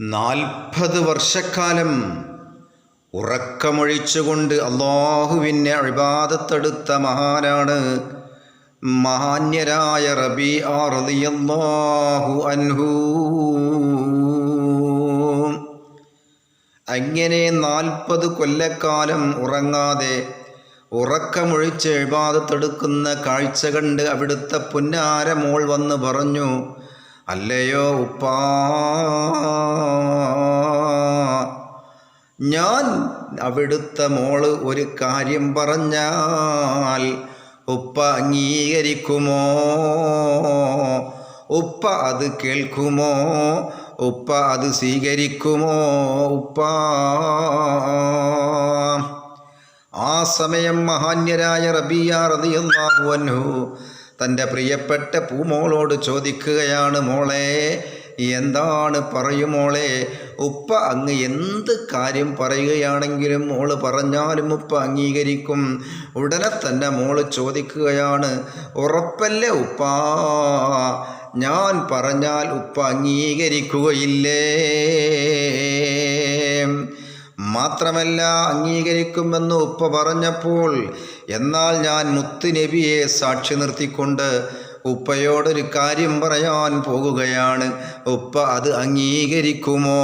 നാൽപ്പത് വർഷക്കാലം ഉറക്കമൊഴിച്ചുകൊണ്ട് അള്ളാഹുവിനെ അഴിബാദത്തെടുത്ത മഹാനാണ് മഹാന്യരായ റബി റളിയല്ലാഹു അൻഹു. അങ്ങനെ നാൽപ്പത് കൊല്ലക്കാലം ഉറങ്ങാതെ ഉറക്കമൊഴിച്ച് എഴുപാതത്തെടുക്കുന്ന കാഴ്ച കണ്ട് അവിടുത്തെ പുന്നാരമോൾ വന്ന് പറഞ്ഞു അല്ലയോ ഉപ്പാ? ഞാൻ അവിടുത്തെ മോൾ ഒരു കാര്യം പറഞ്ഞാൽ ഉപ്പ അംഗീകരിക്കുമോ? ഉപ്പ അത് കേൾക്കുമോ? ഉപ്പ അത് സ്വീകരിക്കുമോ? ഉപ്പ? ആ സമയം മഹാന്യരായ റബിയ റളിയല്ലാഹു അൻഹു തന്റെ പ്രിയപ്പെട്ട പൂമോളോട് ചോദിക്കുകയാണ് മോളെ എന്താണ് പറയുമോളെ ഉപ്പ അങ്ങ് എന്ത് കാര്യം പറയുകയാണെങ്കിലും മോൾ പറഞ്ഞാലും ഉപ്പ അംഗീകരിക്കും. ഉടനെ തന്നെ മോൾ ചോദിക്കുകയാണ് ഉറപ്പല്ലേ ഉപ്പ? ഞാൻ പറഞ്ഞാൽ ഉപ്പ അംഗീകരിക്കുകയില്ലേ? മാത്രമല്ല അംഗീകരിക്കുമെന്ന് ഉപ്പ പറഞ്ഞപ്പോൾ എന്നാൽ ഞാൻ മുത്തുനബിയെ സാക്ഷി നിർത്തിക്കൊണ്ട് ഉപ്പയോടൊരു കാര്യം പറയാൻ പോകുകയാണ്. ഉപ്പ അത് അംഗീകരിക്കുമോ?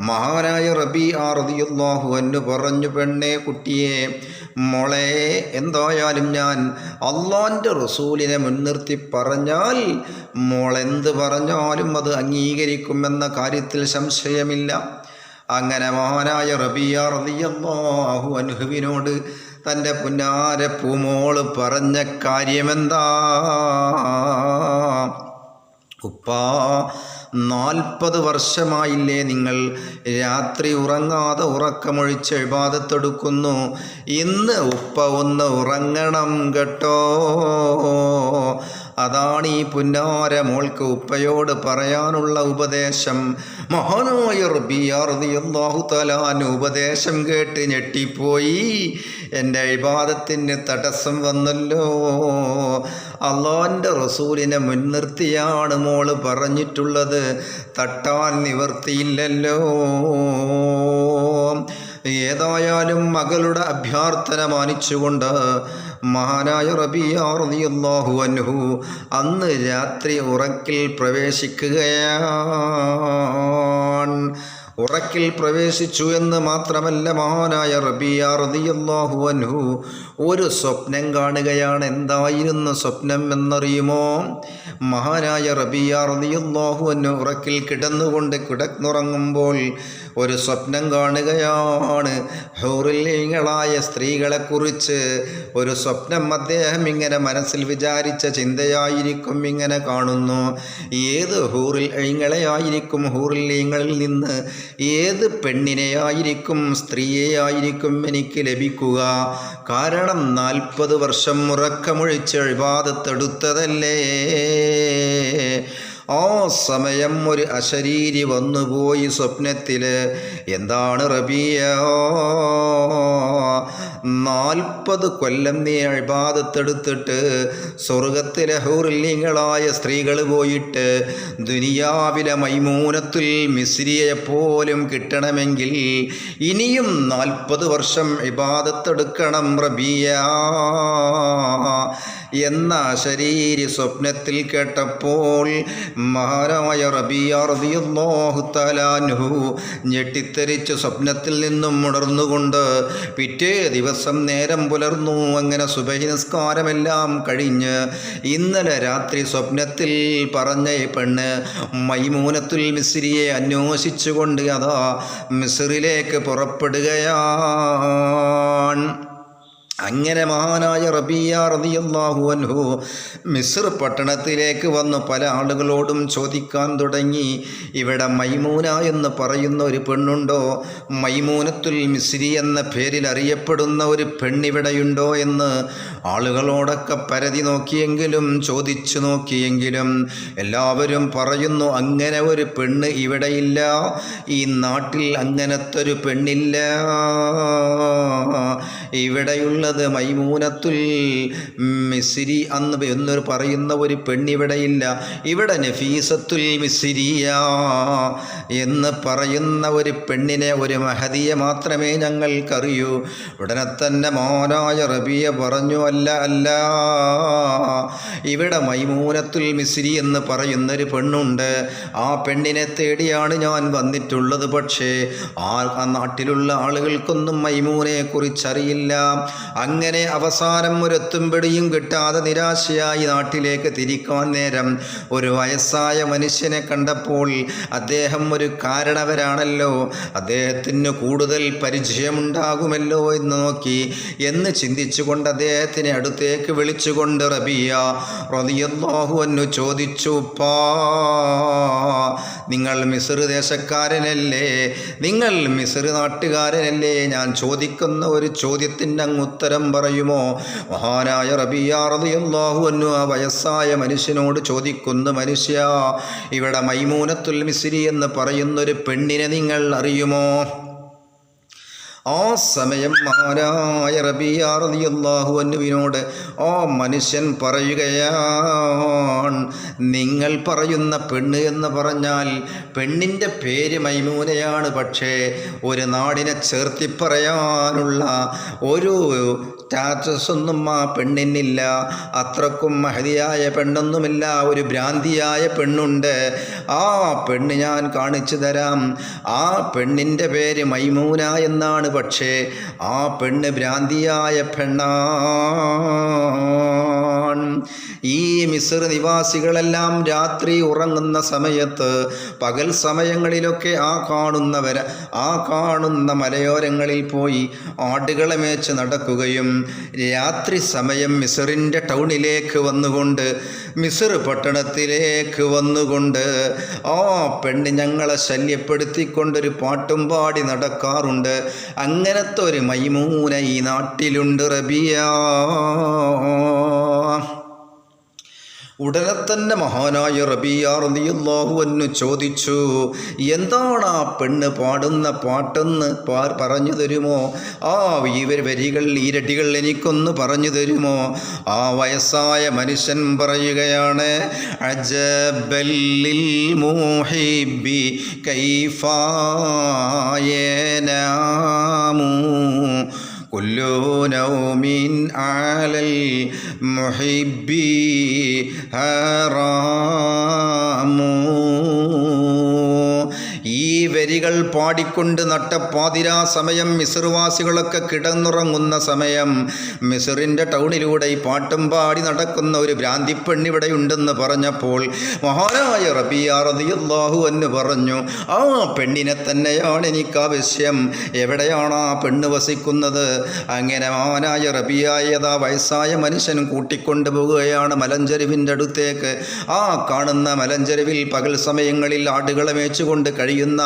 മഹാനായ റബി ആർദിയുള്ളാഹു എന്ന് പറഞ്ഞു പെണ്ണേ കുട്ടിയെ മോളെ എന്തായാലും ഞാൻ അള്ളാന്റെ റസൂലിനെ മുൻനിർത്തി പറഞ്ഞാൽ മോളെന്ത് പറഞ്ഞാലും അത് അംഗീകരിക്കുമെന്ന കാര്യത്തിൽ സംശയമില്ല. അങ്ങനെ മഹാനായ റബിയ റളിയല്ലാഹു അനുഹുവിനോട് തന്റെ പുന്നാര പൂമോൾ പറഞ്ഞ കാര്യമെന്താ? ഉപ്പാ നാൽപ്പത് വർഷമായില്ലേ നിങ്ങൾ രാത്രി ഉറങ്ങാതെ ഉറക്കമൊഴിച്ച് എഴുപാതത്തെടുക്കുന്നു ഇന്ന് ഉപ്പ ഒന്ന് ഉറങ്ങണം കേട്ടോ. അതാണ് ഈ പുന്നാര മോൾക്ക് ഉപ്പയോട് പറയാനുള്ള ഉപദേശം. മഹാനായ റബിയാർദിയാഹു തലാൻ ഉപദേശം കേട്ട് ഞെട്ടിപ്പോയി. എന്റെ വിവാദത്തിന് തടസ്സം വന്നല്ലോ. അള്ളാന്റെ റസൂലിനെ മുൻനിർത്തിയാണ് മോൾ പറഞ്ഞിട്ടുള്ളത്. തട്ടാൻ നിവർത്തിയില്ലല്ലോ. ഏതായാലും മകളുടെ അഭ്യർത്ഥന മാനിച്ചുകൊണ്ട് മഹാനായ റബിയാഹു അൻഹു അന്ന് രാത്രി ഉറക്കിൽ പ്രവേശിക്കുകയാണ്. ഉറക്കിൽ പ്രവേശിച്ചു എന്ന് മാത്രമല്ല മഹാനായ റബിയാർ റതിയല്ലാഹു അൻഹു ഒരു സ്വപ്നം കാണുകയാണ് എന്തായിരുന്നു സ്വപ്നം എന്നറിയുമോ? മഹാനായ റബിയ റതിയല്ലാഹു അൻഹു ഉറക്കിൽ കിടന്നുകൊണ്ട് കിടന്നുറങ്ങുമ്പോൾ ഒരു സ്വപ്നം കാണുകയാണ്. ഹൗറിലിങ്ങളായ സ്ത്രീകളെക്കുറിച്ച് ഒരു സ്വപ്നം അദ്ദേഹം ഇങ്ങനെ മനസ്സിൽ വിചാരിച്ച ചിന്തയായിരിക്കും ഇങ്ങനെ കാണുന്നു. ഏത് ഹൂറിൽ ഇങ്ങളെയായിരിക്കും ഹൂറില്യങ്ങളിൽ നിന്ന് ഏത് പെണ്ണിനെയായിരിക്കും സ്ത്രീയെയായിരിക്കും എനിക്ക് ലഭിക്കുക? കാരണം നാൽപ്പത് വർഷം ഉറക്കമൊഴിച്ച് എഴുപാതത്തെടുത്തതല്ലേ ആ സമയം ഒരു അശരീരി വന്നുപോയി സ്വപ്നത്തിൽ എന്താണ് റബിയ നാൽപ്പത് കൊല്ലം നീ അഴിബാദത്തെടുത്തിട്ട് സ്വർഗത്തിലെ ഹൗറില്യങ്ങളായ സ്ത്രീകൾ പോയിട്ട് ദുനിയാവിലെ മൈമൂനത്തിൽ മിശ്രിയെ പോലും കിട്ടണമെങ്കിൽ ഇനിയും നാൽപ്പത് വർഷം ഇബാദത്തെടുക്കണം റബിയ. എന്ന ശരീരി സ്വപ്നത്തിൽ കേട്ടപ്പോൾ മഹാരായ റബിയാർദിയാഹുത്തലാൻഹു ഞെട്ടിത്തെറിച്ച് സ്വപ്നത്തിൽ നിന്നും ഉണർന്നുകൊണ്ട് പിറ്റേ ദിവസം നേരം പുലർന്നു. അങ്ങനെ സുബഹി നിസ്കാരമെല്ലാം കഴിഞ്ഞ് ഇന്നലെ രാത്രി സ്വപ്നത്തിൽ പറഞ്ഞ പെണ്ണ് മൈമൂനത്തുൽ മിസ്രിയെ അന്വേഷിച്ചുകൊണ്ട് അതാ മിസ്രിലേക്ക് പുറപ്പെടുകയാണ്. അങ്ങനെ മഹാനായ റബിയ റതിയല്ലാഹു അൻഹു മിസ്ർ പട്ടണത്തിലേക്ക് വന്ന് പല ആളുകളോടും ചോദിക്കാൻ തുടങ്ങി. ഇവിടെ മൈമൂന എന്ന് പറയുന്ന ഒരു പെണ്ണുണ്ടോ? മൈമൂനത്തുൽ മിസ്രി എന്ന പേരിൽ അറിയപ്പെടുന്ന ഒരു പെണ്ണിവിടെയുണ്ടോ എന്ന് ആളുകളോടൊക്കെ പരതി നോക്കിയെങ്കിലും ചോദിച്ചു നോക്കിയെങ്കിലും എല്ലാവരും പറയുന്നു അങ്ങനെ ഒരു പെണ്ണ് ഇവിടെയില്ല. ഈ നാട്ടിൽ അങ്ങനത്തെ ഒരു പെണ്ണില്ല. ഇവിടെയുള്ളത് മൈമൂനത്തുൽ മിസിരി അന്ന് എന്നൊരു പറയുന്ന ഒരു പെണ്ണിവിടെയില്ല. ഇവിടെ നഫീസത്തുൽ മിസിരിയ എന്ന് പറയുന്ന ഒരു പെണ്ണിനെ ഒരു മഹതിയെ മാത്രമേ ഞങ്ങൾക്കറിയൂ. ഉടനെ തന്നെ മോനായ റബിയ പറഞ്ഞു അല്ല അല്ല. ഇവിടെ മൈമൂനത്തുൽ മിസ്രി എന്ന് പറയുന്നൊരു പെണ്ണുണ്ട്. ആ പെണ്ണിനെ തേടിയാണ് ഞാൻ വന്നിട്ടുള്ളത്. പക്ഷേ ആ നാട്ടിലുള്ള ആളുകൾക്കൊന്നും മൈമൂനെ കുറിച്ചറിയില്ല അങ്ങനെ അവസാനം ഒരെത്തും പിടിയും കിട്ടാതെ നിരാശയായി നാട്ടിലേക്ക് തിരിക്കാൻ നേരം ഒരു വയസ്സായ മനുഷ്യനെ കണ്ടപ്പോൾ അദ്ദേഹം ഒരു കാരണവരാണല്ലോ. അദ്ദേഹത്തിന് കൂടുതൽ പരിചയമുണ്ടാകുമല്ലോ എന്ന് നോക്കി എന്ന് ചിന്തിച്ചുകൊണ്ട് അദ്ദേഹത്തിനെ അടുത്തേക്ക് വിളിച്ചുകൊണ്ട് റബിയ റളിയല്ലാഹു അൻഹു ചോദിച്ചു പാ നിങ്ങൾ മിസ്ർ ദേശക്കാരനല്ലേ? നിങ്ങൾ മിസ്ർ നാട്ടുകാരനല്ലേ? ഞാൻ ചോദിക്കുന്ന ഒരു ചോദ്യത്തിന്റെ അങ്ങ് ഉത്തരം പറയുമോ? മഹാനായ റബിയ റളിയല്ലാഹു അൻഹു ആ വയസ്സായ മനുഷ്യനോട് ചോദിക്കുന്നു മനുഷ്യ ഇവിടെ മൈമൂനത്തുൽ മിസ്രി എന്ന് പറയുന്നൊരു പെണ്ണിനെ നിങ്ങൾ അറിയുമോ? ആ സമയം മഹാനായ റബിയാറിയാഹു അന്നുവിനോട് ഓ മനുഷ്യൻ പറയുകയാണ് നിങ്ങൾ പറയുന്ന പെണ്ണ് എന്ന് പറഞ്ഞാൽ പെണ്ണിന്റെ പേര് മൈമൂനയാണ് പക്ഷേ ഒരു നാടിനെ ചേർത്തിപ്പറയാനുള്ള ഒരു സ്റ്റാറ്റസ് ഒന്നും ആ പെണ്ണിനില്ല. അത്രക്കും മഹതിയായ പെണ്ണൊന്നുമില്ല. ഒരു ഭ്രാന്തിയായ പെണ്ണുണ്ട്. ആ പെണ്ണ് ഞാൻ കാണിച്ചു തരാം. ആ പെണ്ണിന്റെ പേര് മൈമൂന എന്നാണ് പക്ഷേ ആ പെണ്ണ് ഭ്രാന്തിയായ പെണ്ണാണ്. ഈ മിസ്ർ നിവാസികളെല്ലാം രാത്രി ഉറങ്ങുന്ന സമയത്ത് പകൽ സമയങ്ങളിലൊക്കെ ആ കാണുന്നവർ ആ കാണുന്ന മലയോരങ്ങളിൽ പോയി ആടുകളെ മേച്ച് നടക്കുകയും രാത്രി സമയം മിസറിന്റെ ടൗണിലേക്ക് വന്നുകൊണ്ട് മിസർ പട്ടണത്തിലേക്ക് വന്നുകൊണ്ട് ആ പെണ്ണ് ഞങ്ങളെ ശല്യപ്പെടുത്തിക്കൊണ്ടൊരു പാട്ടും പാടി നടക്കാറുണ്ട്. അങ്ങനത്തെ ഒരു മൈമൂന ഈ നാട്ടിലുണ്ട് റബിയ. ഉടനെ തന്നെ മഹാനായ റബിയാറിയാഹു എന്നു ചോദിച്ചു എന്താണ് ആ പെണ്ണ് പാടുന്ന പാട്ടെന്ന് പറഞ്ഞു തരുമോ? ആ ഇവർ വരികൾ ഈരടികൾ എനിക്കൊന്ന് പറഞ്ഞു തരുമോ? ആ വയസ്സായ മനുഷ്യൻ പറയുകയാണ് അജബല്ലിൽ മോഹിബി കൈഫായനാമൂ كل نوم على المحب حرام ഈ വരികൾ പാടിക്കൊണ്ട് നട്ട പാതിരാ സമയം മിസർവാസികളൊക്കെ കിടന്നുറങ്ങുന്ന സമയം. മിസറിന്റെ ടൗണിലൂടെ ഈ പാട്ടും പാടി നടക്കുന്ന ഒരു ഭ്രാന്തിപ്പെണ്ണിവിടെയുണ്ടെന്ന് പറഞ്ഞപ്പോൾ മഹാനായ റബിയാറതിയല്ലാഹു എന്ന് പറഞ്ഞു ആ പെണ്ണിനെ തന്നെയാണ് എനിക്ക് ആവശ്യം എവിടെയാണ് ആ പെണ്ണ് വസിക്കുന്നത്? അങ്ങനെ മഹാനായ റബിയായതാ വയസ്സായ മനുഷ്യൻ കൂട്ടിക്കൊണ്ടു പോവുകയാണ് മലഞ്ചെരുവിന്റെ അടുത്തേക്ക്. ആ കാണുന്ന മലഞ്ചെരുവിൽ പകൽ സമയങ്ങളിൽ ആടുകളെ മേച്ചുകൊണ്ട് കഴിയുന്ന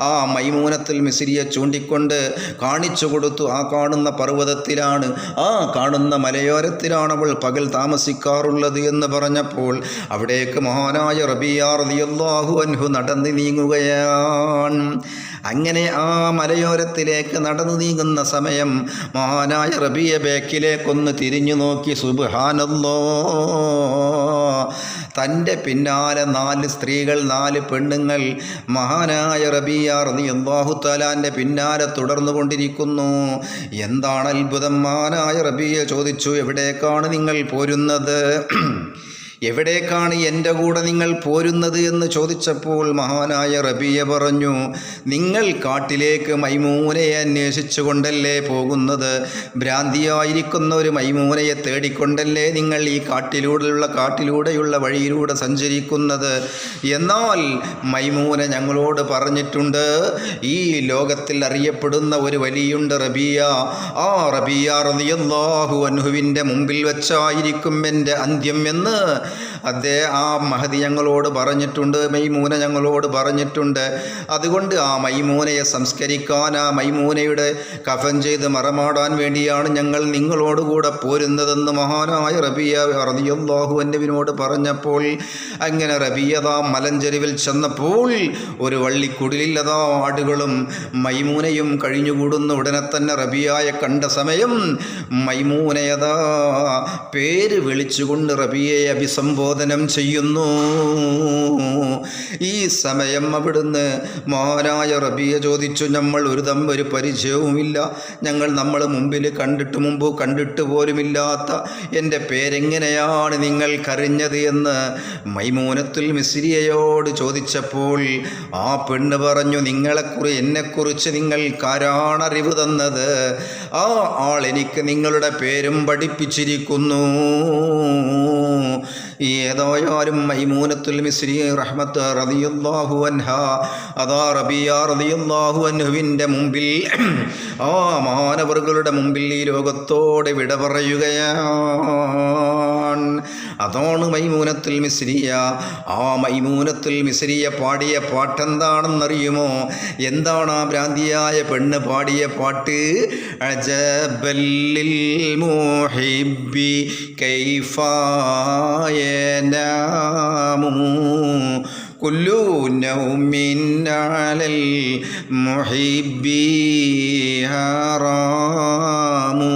ആ മൈമൂനത്തിൽ മിസിരിയെ ചൂണ്ടിക്കൊണ്ട് കാണിച്ചു കൊടുത്തു. ആ കാണുന്ന പർവതത്തിലാണ് ആ കാണുന്ന മലയോരത്തിലാണ് അവൾ പകൽ താമസിക്കാറുള്ളത് എന്ന് പറഞ്ഞപ്പോൾ അവിടേക്ക് മഹാനായ റബിയാർ റളിയല്ലാഹു അൻഹു നടന്നു നീങ്ങുകയാണ്. അങ്ങനെ ആ മലയോരത്തിലേക്ക് നടന്നു നീങ്ങുന്ന സമയം മഹാനായ റബിയ ബേക്കിലേക്കൊന്ന് തിരിഞ്ഞു നോക്കി. സുബ്ഹാനല്ലോ. തന്റെ പിന്നാലെ നാല് സ്ത്രീകൾ നാല് പെണ്ണുങ്ങൾ. മഹാനായ റബിയ റതി അള്ളാഹു താലാന്റെ പിന്നാലെ തുടർന്നു കൊണ്ടിരിക്കുന്നു. എന്താണ് അത്ഭുതം? മഹാനായ റബിയ ചോദിച്ചു എവിടേക്കാണ് നിങ്ങൾ പോരുന്നത്? എവിടേക്കാണ് എന്റെ കൂടെ നിങ്ങൾ പോരുന്നത് എന്ന് ചോദിച്ചപ്പോൾ മഹാനായ റബിയ പറഞ്ഞു നിങ്ങൾ കാട്ടിലേക്ക് മൈമൂനയെ അന്വേഷിച്ചുകൊണ്ടല്ലേ പോകുന്നത്? ഭ്രാന്തിയായിരിക്കുന്ന ഒരു മൈമൂനയെ തേടിക്കൊണ്ടല്ലേ നിങ്ങൾ ഈ കാട്ടിലൂടെയുള്ള കാട്ടിലൂടെയുള്ള വഴിയിലൂടെ സഞ്ചരിക്കുന്നത്? എന്നാൽ മൈമൂന ഞങ്ങളോട് പറഞ്ഞിട്ടുണ്ട് ഈ ലോകത്തിൽ അറിയപ്പെടുന്ന ഒരു വലിയുണ്ട് റബിയ. ആ റബിയ റബിയാഹു അൻഹുവിന്റെ മുമ്പിൽ വെച്ചായിരിക്കും എന്റെ അന്ത്യം എന്ന് അതേ ആ മഹതി ഞങ്ങളോട് പറഞ്ഞിട്ടുണ്ട് മൈമൂന ഞങ്ങളോട് പറഞ്ഞിട്ടുണ്ട്. അതുകൊണ്ട് ആ മൈമൂനയെ സംസ്കരിക്കാൻ ആ മൈമൂനയുടെ കഫൻ ചെയ്ത് മറമാടാൻ വേണ്ടിയാണ് ഞങ്ങൾ നിങ്ങളോടുകൂടെ പോരുന്നതെന്ന് മഹാനായ റബിയ റതിയല്ലാഹു എന്നവിനോട് പറഞ്ഞപ്പോൾ അങ്ങനെ റബിയതാ മലഞ്ചെരുവിൽ ചെന്നപ്പോൾ ഒരു വള്ളിക്കുടിലില്ലതാ ആടുകളും മൈമൂനയും കഴിഞ്ഞുകൂടുന്ന ഉടനെ തന്നെ റബിയായ കണ്ട സമയം മൈമൂനയതാ പേര് വിളിച്ചുകൊണ്ട് റബിയെ റബിയയെ അഭിസംബോധനം ചെയ്യുന്നു. ഈ സമയം അവിടുന്ന് മോരായ റബിയെ ചോദിച്ചു നമ്മൾ ഒരു തം ഒരു പരിചയവുമില്ല. ഞങ്ങൾ നമ്മൾ മുമ്പിൽ കണ്ടിട്ട് മുമ്പ് കണ്ടിട്ട് പോലുമില്ലാത്ത എന്റെ പേരെങ്ങനെയാണ് നിങ്ങൾക്കറിഞ്ഞത് എന്ന് മൈമൂനത്തുൽ മിസ്രിയയോട് ചോദിച്ചപ്പോൾ ആ പെണ്ണ് പറഞ്ഞു നിങ്ങളെക്കുറി എന്നെക്കുറിച്ച് നിങ്ങൾക്കാരാണറിവ് തന്നത്. ആ ആൾ എനിക്ക് നിങ്ങളുടെ പേരും പഠിപ്പിച്ചിരിക്കുന്നു. ഏതായാലും മൈമൂനത്തുൽ മിസ്രി റഹ്മത്ത് റളിയല്ലാഹു അൻഹ. അതാ റബിയ റളിയല്ലാഹു അൻഹുവിന്റെ മുമ്പിൽ ആ മാനവറുകളുടെ മുമ്പിൽ ഈ ലോകത്തോടെ വിട പറയുകയാണ്. അതാണ് മൈമൂനത്തുൽ മിസ്രിയ. ആ മൈമൂനത്തുൽ മിസ്രിയ പാടിയ പാട്ടെന്താണെന്നറിയുമോ? എന്താണ് ആ ഭ്രാന്തിയായ പെണ്ണ് പാടിയ പാട്ട്? അജബല്ലിൽ മോഹിബി കുല്ലു നൗമിൻ അലൽ മുഹിബി ഹറാമു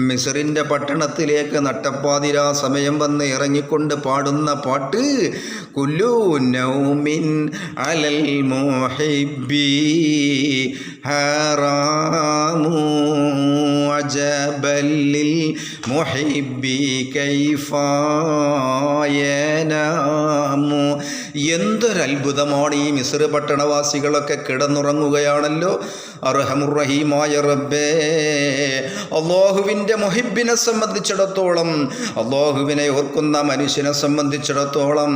മിസറിന്റെ പട്ടണത്തിലേക്ക് നട്ടപ്പാതിരാ സമയം വന്ന് ഇറങ്ങിക്കൊണ്ട് പാടുന്ന പാട്ട് കുല്ലു നൗമിൻ അലൽ മോഹിബി ഹറാമു അജബല്ലിൽ മുഹിബി കൈഫായനാമു എന്തൊരത്ഭുതമാണ് ഈ മിസ്ര പട്ടണവാസികളൊക്കെ കിടന്നുറങ്ങുകയാണല്ലോ? അർഹമുറഹീമായ റബ്ബേ അള്ളാഹുവിന്റെ മൊഹിബിനെ സംബന്ധിച്ചിടത്തോളം അള്ളാഹുവിനെ ഓർക്കുന്ന മനുഷ്യനെ സംബന്ധിച്ചിടത്തോളം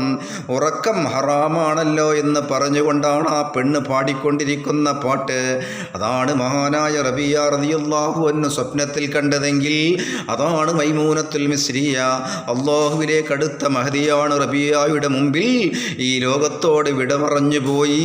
ഉറക്കം ഹറാമാണല്ലോ എന്ന് പറഞ്ഞുകൊണ്ടാണ് ആ പെണ്ണ് പാടിക്കൊണ്ടിരിക്കുന്ന പാട്ട്. അതാണ് മഹാനായ റബിയ റതിയല്ലാഹു എന്ന് സ്വപ്നത്തിൽ കണ്ടതെങ്കിൽ അതാണ് മൈമൂനത്തുൽ മിസ്രിയ. അള്ളാഹുവിലെ അടുത്ത മഹതിയാണ് റബിയായുടെ മുമ്പിൽ ഈ ലോകത്തോട് വിടമറഞ്ഞു പോയി.